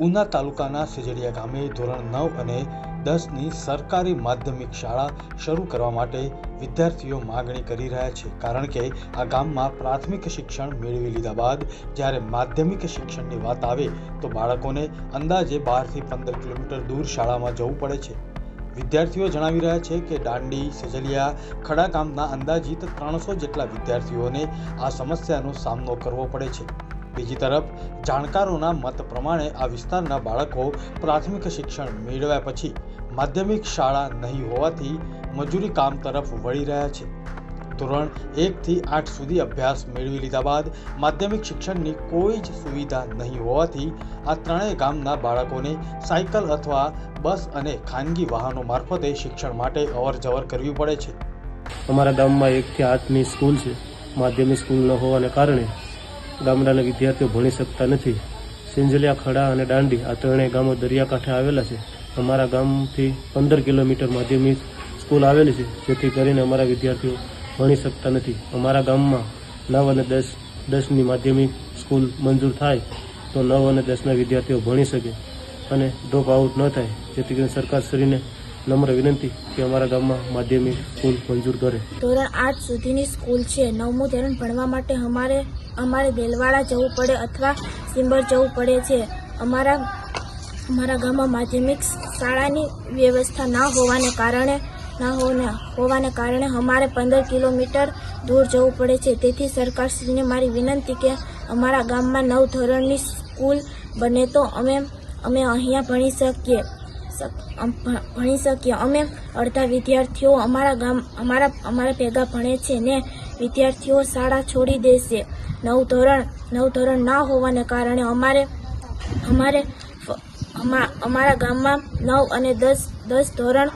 ઉના તાલુકાના સેજડિયા ગામે ધોરણ નવ અને દસની સરકારી માધ્યમિક શાળા શરૂ કરવા માટે વિદ્યાર્થીઓ માગણી કરી રહ્યા છે. કારણ કે આ ગામમાં પ્રાથમિક શિક્ષણ મેળવી લીધા બાદ જ્યારે માધ્યમિક શિક્ષણની વાત આવે તો બાળકોને અંદાજે બારથી પંદર કિલોમીટર દૂર શાળામાં જવું પડે છે. વિદ્યાર્થીઓ જણાવી રહ્યા છે કે દાંડી સજલિયા ખડા ગામના અંદાજિત ત્રણસો જેટલા વિદ્યાર્થીઓને આ સમસ્યાનો સામનો કરવો પડે છે. બીજી તરફ, જાણકારોના મત પ્રમાણે આ વિસ્તારના બાળકો પ્રાથમિક શિક્ષણ મેળવ્યા પછી માધ્યમિક શાળા નહીં હોવાથી મજૂરી કામ તરફ વળી રહ્યા છે. ધોરણ એકથી આઠ સુધી અભ્યાસ મેળવી લીધા બાદ માધ્યમિક શિક્ષણની કોઈ જ સુવિધા નહીં હોવાથી આ ત્રણેય ગામના બાળકોને સાયકલ અથવા બસ અને ખાનગી વાહનો મારફતે શિક્ષણ માટે અવર જવર કરવી પડે છે. અમારા ગામમાં એકથી આઠની સ્કૂલ છે. માધ્યમિક સ્કૂલ ન હોવાને કારણે ગામડાના વિદ્યાર્થીઓ ભણી શકતા નથી. સિંજલિયા ખડા અને દાંડી આ ત્રણેય ગામો દરિયાકાંઠે આવેલા છે. અમારા ગામથી પંદર કિલોમીટર માધ્યમિક સ્કૂલ આવેલી છે, જેથી કરીને અમારા વિદ્યાર્થીઓ ભણી શકતા નથી. અમારા ગામમાં નવ અને દસ, દસની માધ્યમિક સ્કૂલ મંજૂર થાય તો નવ અને દસના વિદ્યાર્થીઓ ભણી શકે અને ડ્રોપ આઉટ ન થાય. જેથી કરીને સરકારશ્રીને નમ્ર વિનંતી કે અમારા ગામમાં માધ્યમિક સ્કૂલ મંજૂર કરે. ધોરણ આઠ સુધીની સ્કૂલ છે. નવમું ધોરણ ભણવા માટે અમારે અમારે દેલવાડા જવું પડે અથવા સિમ્બર જવું પડે છે. અમારા અમારા ગામમાં માધ્યમિક શાળાની વ્યવસ્થા ના હોવાને કારણે, ના હોવાને હોવાને કારણે અમારે પંદર કિલોમીટર દૂર જવું પડે છે. તેથી સરકારશ્રીને મારી વિનંતી કે અમારા ગામમાં નવ ધોરણની સ્કૂલ બને તો અમે અમે અહીંયા ભણી શકીએ. ભણી શકીએ. અમે અડધા વિદ્યાર્થીઓ અમારા ગામ અમારા અમારા ભેગા ભણે છે ને વિદ્યાર્થીઓ શાળા છોડી દેશે નવ ધોરણ નવ ધોરણ ના હોવાને કારણે અમારે અમારે અમા- અમારા ગામમાં નવ અને દસ દસ ધોરણ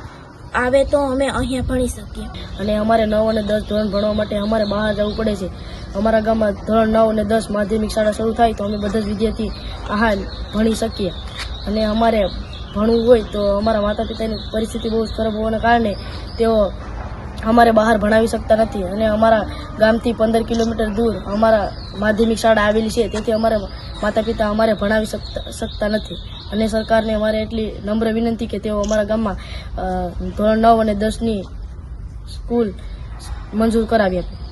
આવે તો અમે અહીંયા ભણી શકીએ. અને અમારે નવ અને દસ ધોરણ ભણવા માટે અમારે બહાર જવું પડે છે. અમારા ગામમાં ધોરણ નવ અને દસ માધ્યમિક શાળા શરૂ થાય તો અમે બધા જ વિદ્યાર્થી આ ભણી શકીએ. અને અમારે ભણવું હોય તો અમારા માતા પિતાની પરિસ્થિતિ બહુ ખરાબ હોવાના કારણે તેઓ અમારે બહાર ભણાવી શકતા નથી અને અમારા ગામથી પંદર કિલોમીટર દૂર અમારા માધ્યમિક શાળા આવેલી છે, તેથી અમારા માતા પિતા અમારે ભણાવી શકતા શકતા નથી. અને સરકારને અમારે એટલી નમ્ર વિનંતી કે તેઓ અમારા ગામમાં ધોરણ નવ અને દસની સ્કૂલ મંજૂર કરાવી આપે.